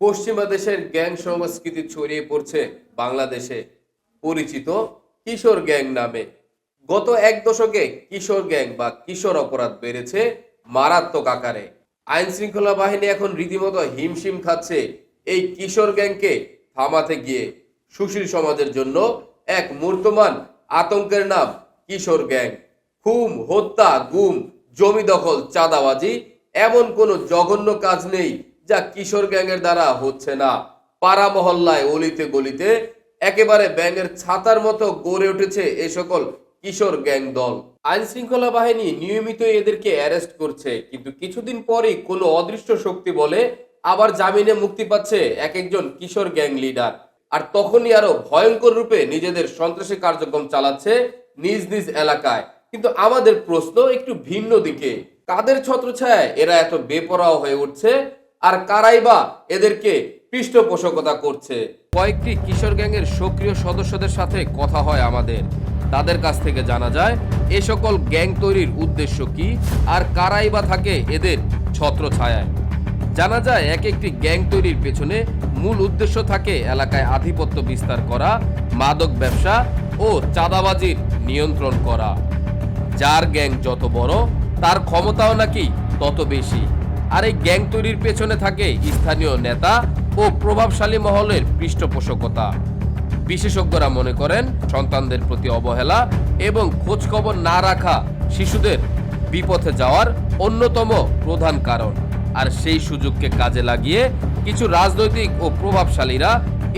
পশ্চিমা দেশের গ্যাং সংস্কৃতি ছড়িয়ে পড়ছে বাংলাদেশে। পরিচিত কিশোর গ্যাং নামে। গত এক দশকে কিশোর গ্যাং বা কিশোর অপরাধ বেড়েছে মারাত্মক আকারে। আইন শৃঙ্খলা বাহিনী এখন রীতিমতো হিমশিম খাচ্ছে এই কিশোর গ্যাংকে থামাতে গিয়ে। সুশীল সমাজের জন্য এক মূর্তমান আতঙ্কের নাম কিশোর গ্যাং। খুম হত্যা, গুম, জমি দখল, চাঁদাবাজি এমন কোনো জঘন্য কাজ নেই যা কিশোর গ্যাংয়ের দ্বারা হচ্ছে না। পাড়া মহল্লায় অলিতে গলিতে একেবারে ব্যাঙের ছাতার মতো গড়ে উঠেছে এ সকল কিশোর গ্যাং দল। আইন শৃঙ্খলা বাহিনী নিয়মিত এদেরকে অ্যারেস্ট করছে, কিন্তু কিছুদিন পরেই কোনো অদৃশ্য শক্তি বলে আবার জামিনে মুক্তি পাচ্ছে এক একজন কিশোর গ্যাং লিডার। আর তখনই আরও ভয়ঙ্কর রূপে নিজেদের সন্ত্রাসী কার্যক্রম চালাচ্ছে নিজ নিজ এলাকায়। কিন্তু আমাদের প্রশ্ন একটু ভিন্ন দিকে। কাদের ছত্রছায়ায় এরা এত বেপরোয়া হয়ে উঠছে? আর কারাই বা এদেরকে পৃষ্ঠপোষকতা করছে। কয়েকটি কিশোর গ্যাংয়ের সক্রিয় সদস্যদের সাথে কথা হয় আমাদের। তাদের কাছ থেকে জানা যায়, এ সকল গ্যাং তৈরির উদ্দেশ্য কি আর কারাই বা থাকে এদের ছত্র ছত্রছায়ায়। জানা যায়, এক একটি গ্যাং তৈরির পেছনে মূল উদ্দেশ্য থাকে এলাকায় আধিপত্য বিস্তার করা, মাদক ব্যবসা ও চাঁদাবাজির নিয়ন্ত্রণ করা। যার গ্যাং যত বড়, তার ক্ষমতাও নাকি তত বেশি। আর এই গ্যাং তৈরির পেছনে থাকে স্থানীয় নেতা ও প্রভাবশালী মহলের পৃষ্ঠপোষকতা। বিশেষজ্ঞরা মনে করেন, সন্তানদের প্রতি অবহেলা এবং খোঁজ খবর না রাখা শিশুদের বিপথে যাওয়ার অন্যতম প্রধান কারণ। আর সেই সুযোগকে কাজে লাগিয়ে কিছু রাজনৈতিক ও প্রভাবশালীরা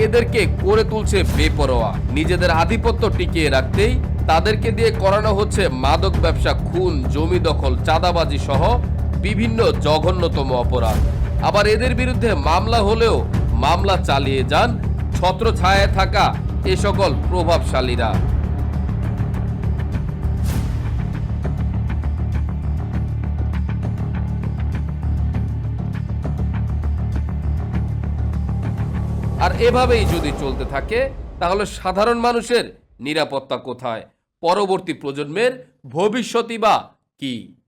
এদেরকে করে তুলছে বেপরোয়া। নিজেদের আধিপত্য টিকিয়ে রাখতেই তাদেরকে দিয়ে করানো হচ্ছে মাদক ব্যবসা, খুন, জমি দখল চাঁদাবাজি সহ বিভিন্ন জঘন্যতম অপরাধ। আবার এদের বিরুদ্ধে মামলা হলেও মামলা চালিয়ে যান ছত্র ছত্রছায়ায় থাকা এ সকল প্রভাবশালীরা। আর এভাবেই যদি চলতে থাকে, তাহলে সাধারণ মানুষের নিরাপত্তা কোথায়? পরবর্তী প্রজন্মের ভবিষ্যৎই বা কি?